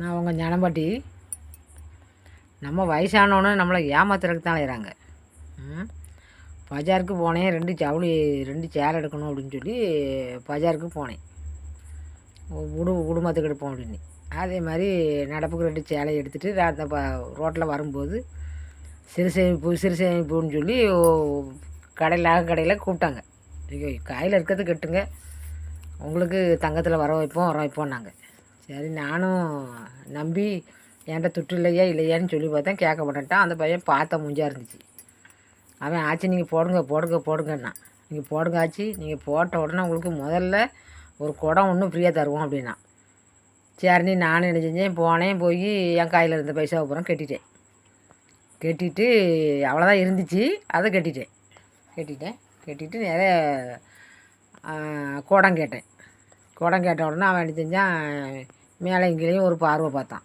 நான் உங்கள் ஞானம்பாட்டி. நம்ம வயசானவனு நம்மளை ஏமாத்துறதுக்கு தான் அலையிறாங்க பஜாருக்கு போனேன் ரெண்டு ஜவுளி ரெண்டு சேலை எடுக்கணும் அப்படின்னு சொல்லி பஜாருக்கு போனேன். குடு குடும்பத்துக்கு எடுப்போம் அப்படின்னு. அதே மாதிரி நடப்புக்கு ரெண்டு சேலை எடுத்துகிட்டு அந்த ப ரோட்டில் வரும்போது சிறுசேமிப்பு சிறுசேமிப்புன்னு சொல்லி கடையில் கடையில் கூப்பிட்டாங்க. ஐயோ கையில் இருக்கிறது கெட்டுங்க. உங்களுக்கு தங்கத்தில் வர வைப்போம் வர வைப்போம் நாங்கள் சரி நானும் நம்பி என்கிட்ட துட்டு இல்லையா இல்லையான்னு சொல்லி பார்த்தேன். கேட்க மாட்டேன்ட்டான். அந்த பையன் பார்த்த முஞ்சாக இருந்துச்சு. அவன் ஆச்சு நீங்கள் போடுங்க போடுங்க போடுங்கண்ணா. நீங்கள் போடுங்க ஆச்சு நீங்கள் போட்ட உடனே உங்களுக்கு முதல்ல ஒரு குடம் ஒன்று ஃப்ரீயாக தருவோம் அப்படின்னா. சரின்னு நானும் என்ன செஞ்சேன் போனேன் போய் என் கையில் இருந்த பைசாவை பூரா கட்டிட்டேன். கட்டிட்டு அவ்வளோதான் இருந்துச்சு. அதை கட்டிட்டேன். கட்டிட்டேன். கட்டிட்டு நிறைய குடம் கேட்டேன். குடம் கேட்ட உடனே அவன் என்ன செஞ்சான்? மேலே கீழையும் ஒரு பார்வை பார்த்தான்.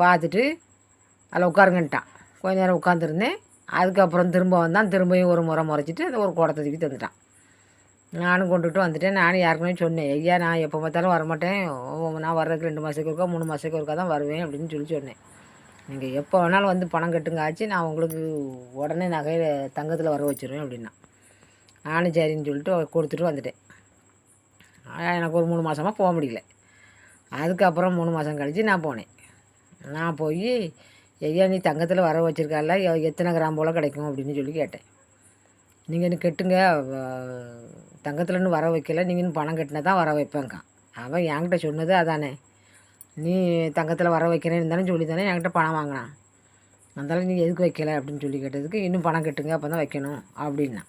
பார்த்துட்டு அதில் உட்காருங்கன்ட்டான். கொஞ்ச நேரம் உட்காந்துருந்தேன் அதுக்கப்புறம் திரும்ப வந்தான். திரும்பியும் ஒரு முறை முறைச்சிட்டு அந்த ஒரு குடத்தை தூக்கி தந்துட்டான் நானும் கொண்டுட்டு வந்துட்டேன். நானும் யாருக்குமே சொன்னேன். ஐயா நான் எப்போ பார்த்தாலும் வரமாட்டேன். நான் வர்றதுக்கு ரெண்டு மாதத்துக்கு ஒருக்கா மூணு மாதத்துக்கு ஒருக்கா தான் வருவேன் அப்படின்னு சொல்லி சொன்னேன். நீங்கள் எப்போ வேணாலும் வந்து பணம் கட்டுங்க ஆச்சு. நான் உங்களுக்கு உடனே நகையில் தங்கத்தில் வர வச்சுருவேன் அப்படின்னா. நானும் சரின்னு சொல்லிட்டு கொடுத்துட்டு வந்துட்டேன். எனக்கு ஒரு மூணு மாதமாக போக முடியல. அதுக்கப்புறம் மூணு மாதம் கழித்து நான் போனேன். நான் போய் ஐயா நீ தங்கத்தில் வர வச்சுருக்கால எத்தனை கிராம் போல் கிடைக்கும்? அப்படின்னு சொல்லி கேட்டேன். நீங்கள் இன்னும் கெட்டுங்க தங்கத்தில் இன்னும் வர வைக்கல நீங்கள் இன்னும் பணம் கட்டினா தான் வர வைப்பேங்க அவன் என்கிட்ட சொன்னது அதானே. நீ தங்கத்தில் வர வைக்கிறேன்னு தானே சொல்லி தானே என்கிட்ட பணம் வாங்கினான் அதனால் நீங்கள் எதுக்கு வைக்கல? அப்படின்னு சொல்லி கேட்டதுக்கு இன்னும் பணம் கட்டுங்க அப்போ தான் வைக்கணும் அப்படின்னா.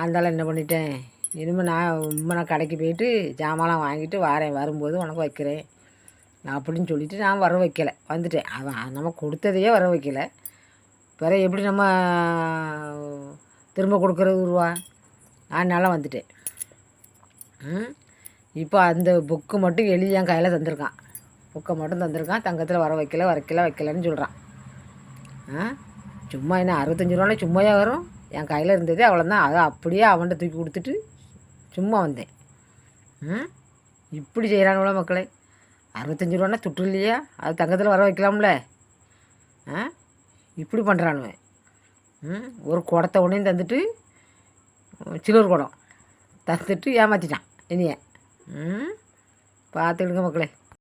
அதனால் என்ன பண்ணிட்டேன் இனிமேல் நான் ரொம்ப நான் கடைக்கு போயிட்டு ஜாமான்லாம் வாங்கிட்டு வாரேன். வரும்போது உனக்கு வைக்கிறேன். அப்படின்னு சொல்லிவிட்டு நான் வர வைக்கலை. வந்துட்டேன். அவன் நம்ம கொடுத்ததையே வர வைக்கல. பிறகு எப்படி நம்ம திரும்ப கொடுக்குறது ரூபா அதனால வந்துட்டேன். இப்போ அந்த புக்கு மட்டும் எழுதி என் கையில் தந்திருக்கான். புக்கை மட்டும் தந்திருக்கான். தங்கத்தில் வர வைக்கல வரைக்கல வைக்கலன்னு சொல்கிறான் ஆ? சும்மா என்ன அறுபத்தஞ்சி ரூபான்னா சும்மையாக வரும்? என் கையில் இருந்ததே அவ்வளோதான் அதை அப்படியே அவன்கிட்ட தூக்கி கொடுத்துட்டு சும்மா வந்தேன். ம்? இப்படி செய்கிறானுங்கள மக்களே. அறுபத்தஞ்சி ரூபான்னா துட்டு இல்லையா? அது தங்கத்தில் வர வைக்கலாம்ல. ஆ? இப்படி பண்ணுறானுவன் ம்? ஒரு குடத்தை உடனே தந்துட்டு சிலர் குடம் தந்துட்டு ஏமாற்றிட்டான் இனிய. ம்? பார்த்துக்கிடுங்க மக்களே.